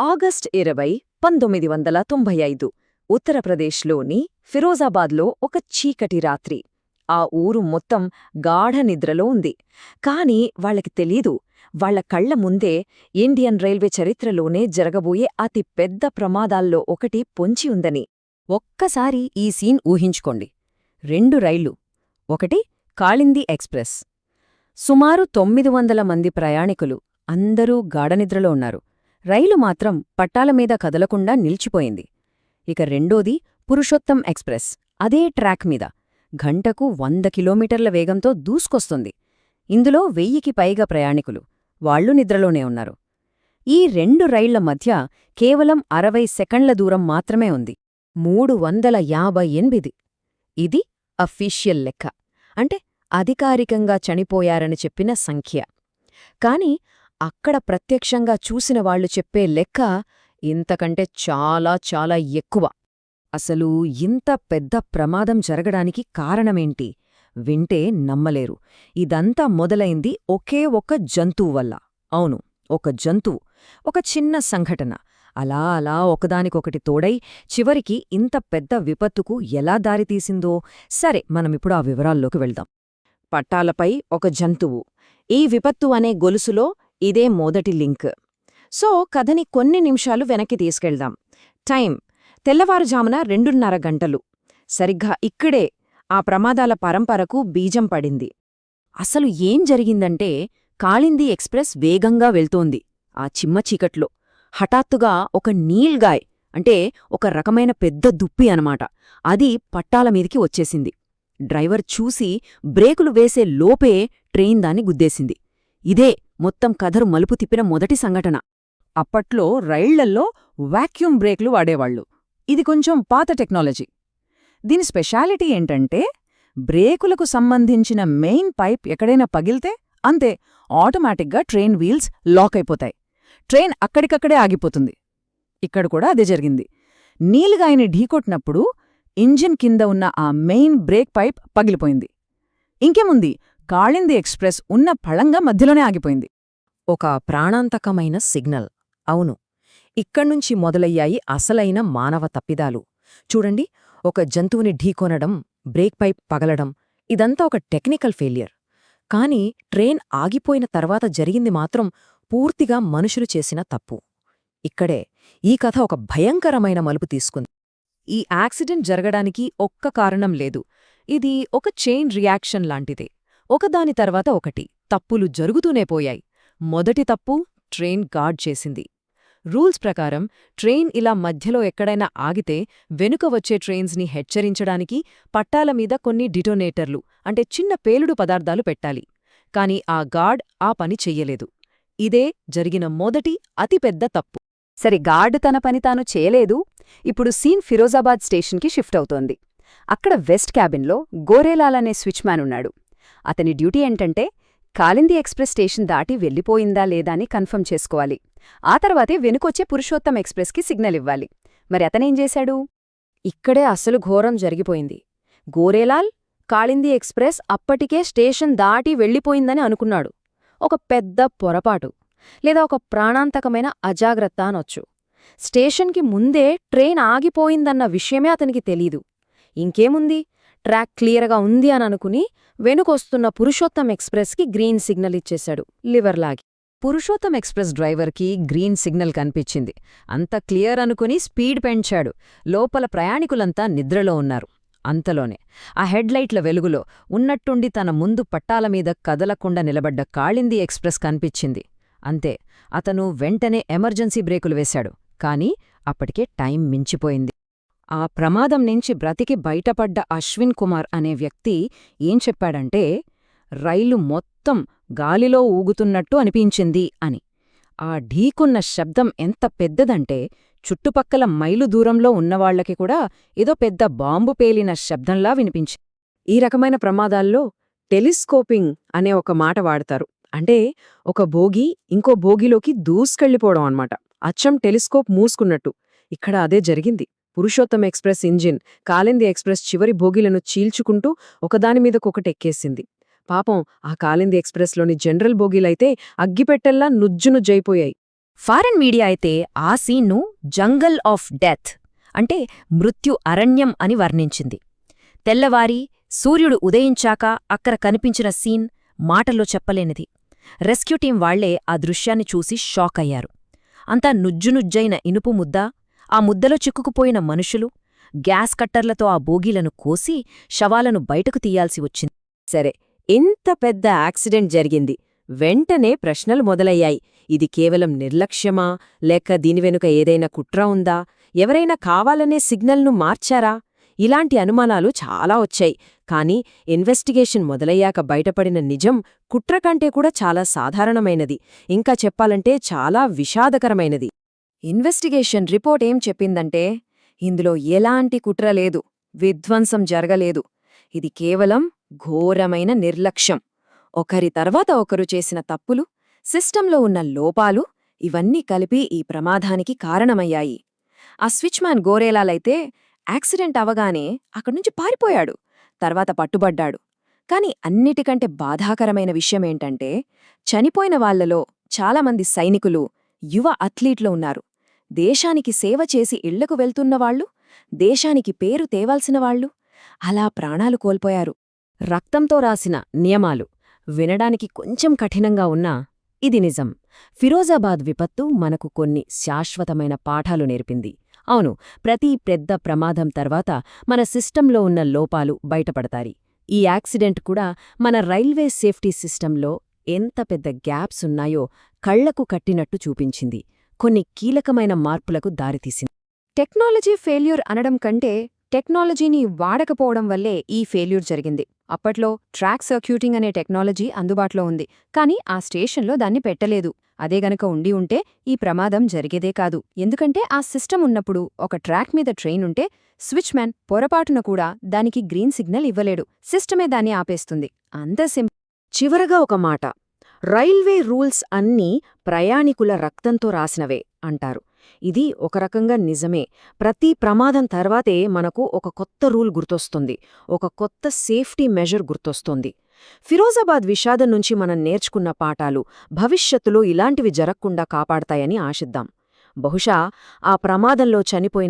August ఇరవై పంతొమ్మిది వందల తొంభై ఐదు ఉత్తరప్రదేశ్లోని ఫిరోజాబాద్లో ఒక చీకటి రాత్రి. ఆ ఊరు మొత్తం గాఢ నిద్రలో ఉంది. కాని వాళ్ళకి తెలీదు వాళ్ళ కళ్ళ ముందే ఇండియన్ రైల్వే చరిత్రలోనే జరగబోయే అతి పెద్ద ప్రమాదాల్లో ఒకటి పొంచి ఉందని. ఒక్కసారి ఈ సీన్ ఊహించుకోండి. రెండు రైళ్ళు ఒకటి కాళింది ఎక్స్ప్రెస్. సుమారు తొమ్మిది వందల మంది ప్రయాణికులు అందరూ గాఢనిద్రలో ఉన్నారు. రైలు మాత్రం పట్టాల మీద కదలకుండా నిలిచిపోయింది. ఇక రెండోది పురుషోత్తం ఎక్స్ప్రెస్. అదే ట్రాక్ మీద. గంటకు వంద కిలోమీటర్ల వేగంతో దూసుకొస్తుంది. ఇందులో వెయ్యికి పైగా ప్రయాణికులు. వాళ్ళు నిద్రలోనే ఉన్నారు. ఈ రెండు రైళ్ళ మధ్య కేవలం అరవై సెకండ్ల దూరం మాత్రమే ఉంది. మూడు వందల యాభై ఎనిమిది. ఇది అఫీషియల్ లెక్క. అంటే అధికారికంగా చనిపోయారని చెప్పిన సంఖ్య. కాని అక్కడ ప్రత్యక్షంగా చూసిన వాళ్ళు చెప్పే లెక్క ఇంతకంటే చాలా చాలా ఎక్కువ. అసలు ఇంత పెద్ద ప్రమాదం జరగడానికి కారణమేంటి? వింటే నమ్మలేరు. ఇదంతా మొదలైంది ఒకే ఒక జంతువు వల్ల. అవును ఒక జంతువు. ఒక చిన్న సంఘటన. అలా అలా ఒకదానికొకటి తోడై చివరికి ఇంత పెద్ద విపత్తుకు ఎలా దారితీసిందో? సరే మనమిప్పుడు ఆ వివరాల్లోకి వెళ్దాం. పట్టాలపై ఒక జంతువు. ఈ విపత్తు అనే గొలుసులో ఇదే మొదటి లింక్. సో కథని కొన్ని నిమిషాలు వెనక్కి తీసుకెళ్దాం. టైం తెల్లవారుజామున రెండున్నర గంటలు. సరిగ్గా ఇక్కడే ఆ ప్రమాదాల పరంపరకు బీజం పడింది. అసలు ఏం జరిగిందంటే కాళింది ఎక్స్ప్రెస్ వేగంగా వెళ్తోంది. ఆ చిమ్మ చీకట్లో. హఠాత్తుగా ఒక నీల్గాయ్ అంటే ఒక రకమైన పెద్ద దుప్పి అనమాట. అది పట్టాల మీదికి వచ్చేసింది. డ్రైవర్ చూసి బ్రేకులు వేసే లోపే ట్రైన్ దాన్ని గుద్దేసింది. ఇదే మొత్తం కథరు మలుపు తిప్పిన మొదటి సంఘటన. అప్పట్లో రైళ్ళల్లో వాక్యూమ్ బ్రేక్లు వాడేవాళ్ళు ఇది కొంచెం పాత టెక్నాలజీ. దీని స్పెషాలిటీ ఏంటంటే బ్రేకులకు సంబంధించిన మెయిన్ పైప్ ఎక్కడైనా పగిల్తే అంతే ఆటోమేటిక్గా ట్రైన్ వీల్స్ లాక్ అయిపోతాయి. ట్రైన్ అక్కడికక్కడే ఆగిపోతుంది. ఇక్కడ కూడా అదే జరిగింది. నీలుగాయని ఢీకొట్టినప్పుడు ఇంజిన్ కింద ఉన్న ఆ మెయిన్ బ్రేక్ పైప్ పగిలిపోయింది. ఇంకేముంది? కాళింది ఎక్స్ప్రెస్ ఉన్న పళంగా మధ్యలోనే ఆగిపోయింది. ఒక ప్రాణాంతకమైన సిగ్నల్. అవును. ఇక్కడ్నుంచి మొదలయ్యాయి అసలైన మానవ తప్పిదాలు. చూడండి ఒక జంతువుని ఢీకొనడం బ్రేక్ పైప్ పగలడం ఇదంతా ఒక టెక్నికల్ ఫెయిలియర్. కాని ట్రైన్ ఆగిపోయిన తర్వాత జరిగింది మాత్రం పూర్తిగా మనుషులు చేసిన తప్పు. ఇక్కడే ఈ కథ ఒక భయంకరమైన మలుపు తీసుకుంది. ఈ యాక్సిడెంట్ జరగడానికి ఒక్క కారణం లేదు. ఇది ఒక చైన్ రియాక్షన్ లాంటిదే. ఒకదాని తర్వాత ఒకటి తప్పులు జరుగుతూనే పోయాయి. మొదటి తప్పు ట్రైన్ గార్డ్ చేసింది. రూల్స్ ప్రకారం ట్రైన్ ఇలా మధ్యలో ఎక్కడైనా ఆగితే వెనుక వచ్చే ట్రైన్స్ని హెచ్చరించడానికి పట్టాల మీద కొన్ని డిటోనేటర్లు అంటే చిన్న పేలుడు పదార్థాలు పెట్టాలి. కాని ఆ గార్డ్ ఆ పని చెయ్యలేదు. ఇదే జరిగిన మొదటి అతిపెద్ద తప్పు. సరే గార్డ్ తన పని తాను చేయలేదు. ఇప్పుడు సీన్ ఫిరోజాబాద్ స్టేషన్కి షిఫ్ట్ అవుతోంది. అక్కడ వెస్ట్ క్యాబిన్లో గోరేలాలనే అనే స్విచ్ ఉన్నాడు. అతని డ్యూటీ ఏంటంటే కాలింది ఎక్స్ప్రెస్ స్టేషన్ దాటి వెళ్ళిపోయిందా లేదా అని కన్ఫర్మ్ చేసుకోవాలి. ఆ తర్వాతే వెనుకొచ్చే పురుషోత్తం ఎక్స్ప్రెస్కి సిగ్నల్ ఇవ్వాలి. మరి అతనేం చేశాడు? ఇక్కడే అసలు ఘోరం జరిగిపోయింది. గోరేలాల్ కాళింది ఎక్స్ప్రెస్ అప్పటికే స్టేషన్ దాటి వెళ్ళిపోయిందని అనుకున్నాడు. ఒక పెద్ద పొరపాటు. లేదా ఒక ప్రాణాంతకమైన అజాగ్రత్త అనొచ్చు. స్టేషన్కి ముందే ట్రైన్ ఆగిపోయిందన్న విషయమే అతనికి తెలీదు. ఇంకేముంది? ట్రాక్ క్లియర్గా ఉంది అని అనుకుని వెనుకొస్తున్న పురుషోత్తం ఎక్స్ప్రెస్కి గ్రీన్ సిగ్నల్ ఇచ్చేశాడు లివర్లాగి పురుషోత్తం ఎక్స్ప్రెస్ డ్రైవర్కి గ్రీన్ సిగ్నల్ కనిపించింది. అంత క్లియర్ అనుకుని స్పీడ్ పెంచాడు. లోపల ప్రయాణికులంతా నిద్రలో ఉన్నారు. అంతలోనే ఆ హెడ్లైట్ల వెలుగులో ఉన్నట్టుండి తన ముందు పట్టాల మీద కదలకుండా నిలబడ్డ కాళింది ఎక్స్ప్రెస్ కనిపించింది. అంతే అతను వెంటనే ఎమర్జెన్సీ బ్రేకులు వేశాడు. కాని అప్పటికే టైం మించిపోయింది. ఆ ప్రమాదం నుంచి బ్రతికి బయటపడ్డ అశ్విన్ కుమార్ అనే వ్యక్తి ఏం చెప్పాడంటే రైలు మొత్తం గాలిలో ఊగుతున్నట్టు అనిపించింది అని. ఆ ఢీకున్న శబ్దం ఎంత పెద్దదంటే చుట్టుపక్కల మైలు దూరంలో ఉన్నవాళ్ళకి కూడా ఏదో పెద్ద బాంబు పేలిన శబ్దంలా వినిపించి. ఈ రకమైన ప్రమాదాల్లో టెలిస్కోపింగ్ అనే ఒక మాట వాడతారు. అంటే ఒక భోగి ఇంకో బోగిలోకి దూసుకెళ్ళిపోవడం అన్నమాట. అచ్చం టెలిస్కోప్ మూసుకున్నట్టు. ఇక్కడ అదే జరిగింది. Purushottam express engine Kalindi express చివరి భోగిలను చీల్చుకుంటూ ఒకదానిమీదకొకటెక్కేసింది పాపం ఆ కాలింది ఎక్స్ప్రెస్లోని జనరల్ బోగీలైతే అగ్గిపెట్టెల్లా నుజ్జునుజ్జైపోయాయి ఫారెన్ మీడియా అయితే ఆ సీన్ను జంగల్ ఆఫ్ డెత్ అంటే మృత్యు అరణ్యం అని వర్ణించింది. తెల్లవారి సూర్యుడు ఉదయించాక అక్కడ కనిపించిన సీన్ మాటల్లో చెప్పలేనిది. రెస్క్యూ టీం వాళ్ళే ఆ దృశ్యాన్ని చూసి షాక్ అయ్యారు అంతా నుజ్జునుజ్జైన ఇనుపు ముద్ద ఆ ముద్దలో చిక్కుకుపోయిన మనుషులు గ్యాస్ కట్టర్లతో ఆ బోగీలను కోసి శవాలను బయటకు తీయాల్సి వచ్చింది. సరే ఇంత పెద్ద యాక్సిడెంట్ జరిగింది. వెంటనే ప్రశ్నలు మొదలయ్యాయి. ఇది కేవలం నిర్లక్ష్యమా? లేక దీని వెనుక ఏదైనా కుట్ర ఉందా? ఎవరైనా కావాలనే సిగ్నల్ను మార్చారా? ఇలాంటి అనుమానాలు చాలా వచ్చాయి. కానీ ఇన్వెస్టిగేషన్ మొదలయ్యాక బయటపడిన నిజం కుట్ర కంటే కూడా చాలా సాధారణమైనది. ఇంకా చెప్పాలంటే చాలా విషాదకరమైనది. ఇన్వెస్టిగేషన్ రిపోర్ట్ ఏం చెప్పిందంటే ఇందులో ఎలాంటి కుట్ర లేదు విధ్వంసం జరగలేదు. ఇది కేవలం ఘోరమైన నిర్లక్ష్యం. ఒకరి తర్వాత ఒకరు చేసిన తప్పులు సిస్టంలో ఉన్న లోపాలు ఇవన్నీ కలిపి ఈ ప్రమాదానికి కారణమయ్యాయి. ఆ స్విచ్మ్యాన్ గోరేలాలైతే యాక్సిడెంట్ అవగానే అక్కడ్నుంచి పారిపోయాడు తర్వాత పట్టుబడ్డాడు. కాని అన్నిటికంటే బాధాకరమైన విషయమేంటంటే చనిపోయిన వాళ్ళలో చాలామంది సైనికులు యువ అథ్లీట్లు ఉన్నారు. దేశానికి సేవ చేసి ఇళ్ళకు వెళ్తున్నవాళ్ళు దేశానికి పేరు తేవాల్సినవాళ్ళు అలా ప్రాణాలు కోల్పోయారు. రక్తంతో రాసిన నియమాలు వినడానికి కొంచెం కఠినంగా ఉన్నా ఇది నిజం. ఫిరోజాబాద్ విపత్తు మనకు కొన్ని శాశ్వతమైన పాఠాలు నేర్పింది. అవును ప్రతి పెద్ద ప్రమాదం తర్వాత మన సిస్టంలో ఉన్న లోపాలు బయటపడతాయి. ఈ యాక్సిడెంట్ కూడా మన రైల్వే సేఫ్టీ సిస్టంలో ఎంత పెద్ద గ్యాప్స్ ఉన్నాయో కళ్ళకు కట్టినట్టు చూపించింది. కొన్ని కీలకమైన మార్పులకు దారితీసింది. టెక్నాలజీ ఫెయిల్యూర్ అనడం కంటే టెక్నాలజీని వాడకపోవడం వల్లే ఈ ఫెయిల్యూర్ జరిగింది. అప్పట్లో ట్రాక్ సర్క్యూటింగ్ అనే టెక్నాలజీ అందుబాటులో ఉంది కానీ ఆ స్టేషన్లో దాన్ని పెట్టలేదు. అదే గనక ఉండి ఉంటే ఈ ప్రమాదం జరిగేదే కాదు. ఎందుకంటే ఆ సిస్టమ్ ఉన్నప్పుడు ఒక ట్రాక్ మీద ట్రైన్ ఉంటే స్విచ్ మ్యాన్ పొరపాటున కూడా దానికి గ్రీన్ సిగ్నల్ ఇవ్వలేడు. సిస్టమే దాన్ని ఆపేస్తుంది. అంత సింపుల్ చివరగా ఒక మాట. రైల్వే రూల్స్ అన్నీ ప్రయాణికుల రక్తంతో రాసినవే అంటారు. ఇది ఒక రకంగా నిజమే. ప్రతి ప్రమాదం తర్వాతే మనకు ఒక కొత్త రూల్ గుర్తొస్తుంది. ఒక కొత్త సేఫ్టీ మెజర్ గుర్తొస్తుంది. ఫిరోజాబాద్ విషాదం నుంచి మనం నేర్చుకున్న పాఠాలు భవిష్యత్తులో ఇలాంటివి జరగకుండా కాపాడతాయని ఆశిద్దాం. బహుశా ఆ ప్రమాదంలో చనిపోయిన